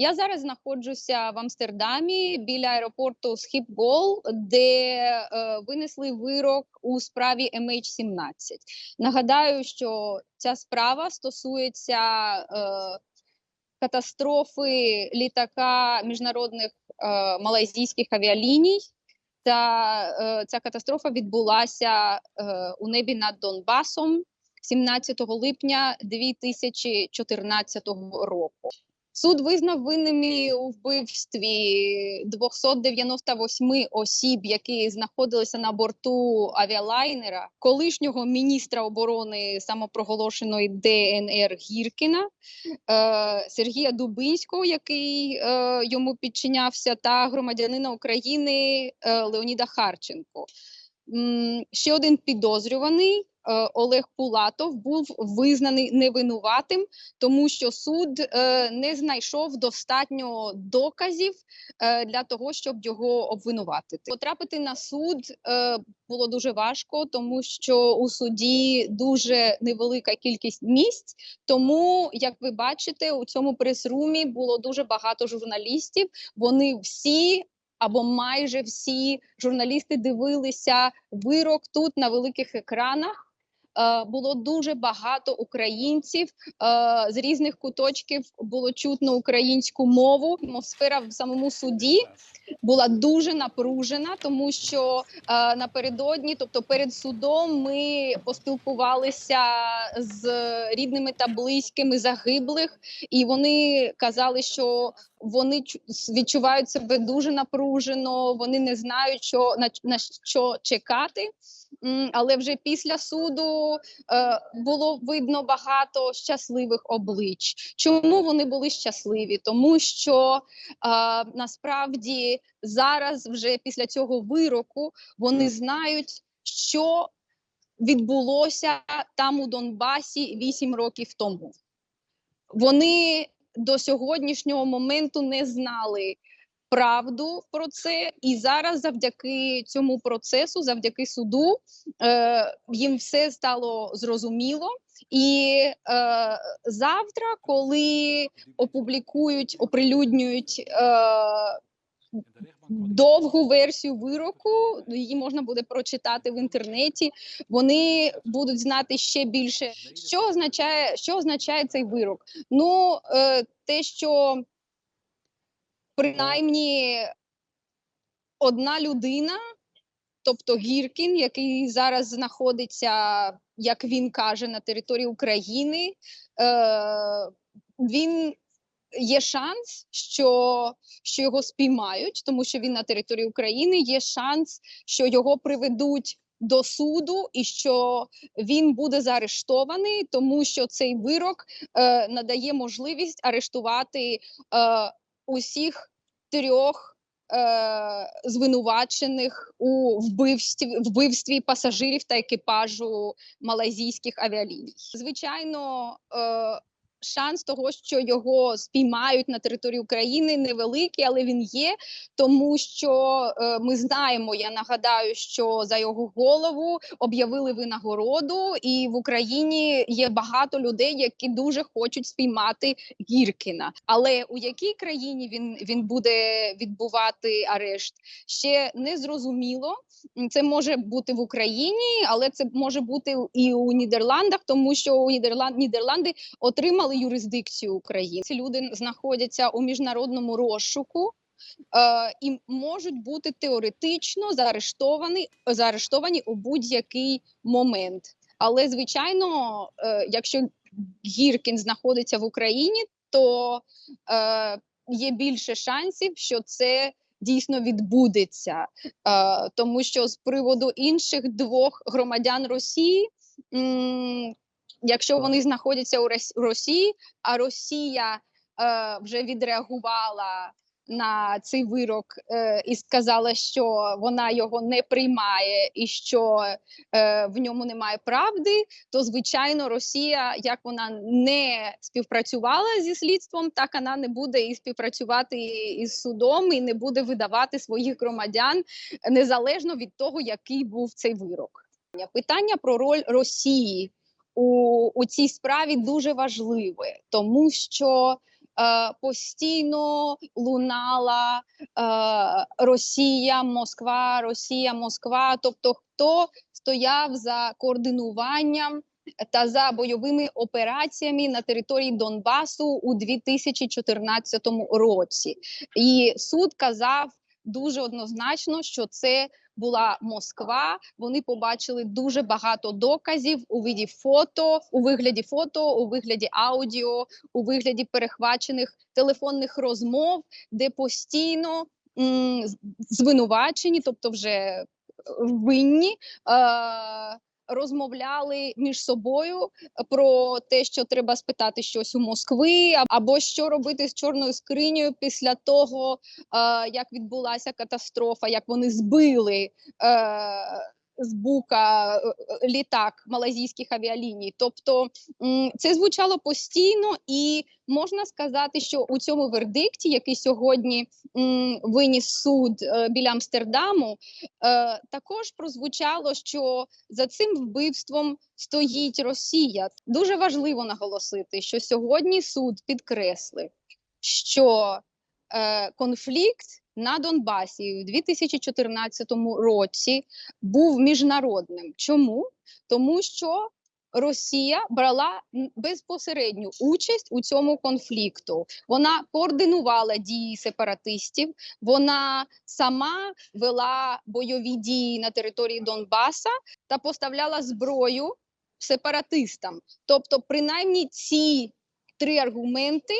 Я зараз знаходжуся в Амстердамі біля аеропорту Схіпгол, де е, винесли вирок у справі MH17. Нагадаю, що ця справа стосується е, катастрофи літака міжнародних е, малайзійських авіаліній. Та е, ця катастрофа відбулася е, у небі над Донбасом 17 липня 2014 року. Суд визнав винними у вбивстві 298 осіб, які знаходилися на борту авіалайнера, колишнього міністра оборони самопроголошеної ДНР Гіркіна, е, Сергія Дубинського, який е, йому підчинявся, та громадянина України е, Леоніда Харченко. Ще один підозрюваний Олег Пулатов був визнаний невинуватим, тому що суд е, не знайшов достатньо доказів е, для того, щоб його обвинуватити. Потрапити на суд е, було дуже важко, тому що у суді дуже невелика кількість місць. Тому, як ви бачите, у цьому прес-румі було дуже багато журналістів. Вони всі або майже всі журналісти дивилися вирок тут на великих екранах. Е, Було дуже багато українців е, з різних куточків було чутно українську мову. Атмосфера в самому суді була дуже напружена, тому що е, напередодні, тобто перед судом, ми поспілкувалися з рідними та близькими загиблих, і вони казали, що вони чу- відчувають себе дуже напружено. Вони не знають, що на, на що чекати. Але вже після суду е, було видно багато щасливих облич. Чому вони були щасливі? Тому що е, насправді зараз, вже після цього вироку, вони знають, що відбулося там у Донбасі вісім років тому. Вони до сьогоднішнього моменту не знали правду про це, і зараз, завдяки цьому процесу, завдяки суду, е, їм все стало зрозуміло. І е, завтра, коли опублікують, оприлюднюють е, довгу версію вироку, її можна буде прочитати в інтернеті. Вони будуть знати ще більше, що означає, що означає цей вирок. Ну, е, те, що принаймні одна людина, тобто Гіркін, який зараз знаходиться, як він каже, на території України, е, він є шанс, що, що його спіймають, тому що він на території України. Є шанс, що його приведуть. До суду і що він буде заарештований, тому що цей вирок е, надає можливість арештувати е, усіх трьох е, звинувачених у вбивстві, вбивстві пасажирів та екіпажу малайзійських авіаліній. Звичайно, е, шанс того, що його спіймають на території України, невеликий, але він є, тому що е, ми знаємо. Я нагадаю, що за його голову об'явили винагороду, і в Україні є багато людей, які дуже хочуть спіймати Гіркіна. Але у якій країні він, він буде відбувати арешт, ще не зрозуміло. Це може бути в Україні, але це може бути і у Нідерландах, тому що у Нідерланд Нідерланди отримали юрисдикцію України. Ці люди знаходяться у міжнародному розшуку. Е, і можуть бути теоретично заарештовані, заарештовані у будь-який момент. Але звичайно, е, якщо Гіркін знаходиться в Україні, то е, є більше шансів, що це дійсно відбудеться, е, тому що з приводу інших двох громадян Росії. Якщо вони знаходяться у Рос- Росії, а Росія е, вже відреагувала на цей вирок е, і сказала, що вона його не приймає і що е, в ньому немає правди, то звичайно Росія, як вона не співпрацювала зі слідством, так вона не буде і співпрацювати із судом і не буде видавати своїх громадян незалежно від того, який був цей вирок. Питання про роль Росії у, у цій справі дуже важливе, тому що е, постійно лунала е, Росія, Москва, Росія, Москва. Тобто, хто стояв за координуванням та за бойовими операціями на території Донбасу у 2014 році. І суд казав дуже однозначно, що це була Москва. Вони побачили дуже багато доказів у виді фото, у вигляді фото, у вигляді аудіо, у вигляді перехвачених телефонних розмов, де постійно м, звинувачені, тобто вже е, винні. Е- Розмовляли між собою про те, що треба спитати щось у Москви, або що робити з чорною скринею після того, е, як відбулася катастрофа, як вони збили е, з бука е, е, літак малазійських авіаліній. Тобто це звучало постійно, і можна сказати, що у цьому вердикті, який сьогодні виніс суд е, біля Амстердаму, також прозвучало, що за цим вбивством стоїть Росія. Дуже важливо наголосити, що сьогодні суд підкреслив, що конфлікт на Донбасі у 2014 році був міжнародним. Чому? Тому що Росія брала безпосередню участь у цьому конфлікту. Вона координувала дії сепаратистів, вона сама вела бойові дії на території Донбаса та поставляла зброю сепаратистам. Тобто, принаймні, ці три аргументи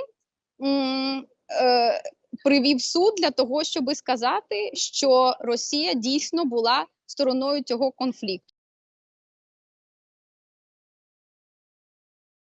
е, привів суд для того, щоб сказати, що Росія дійсно була стороною цього конфлікту.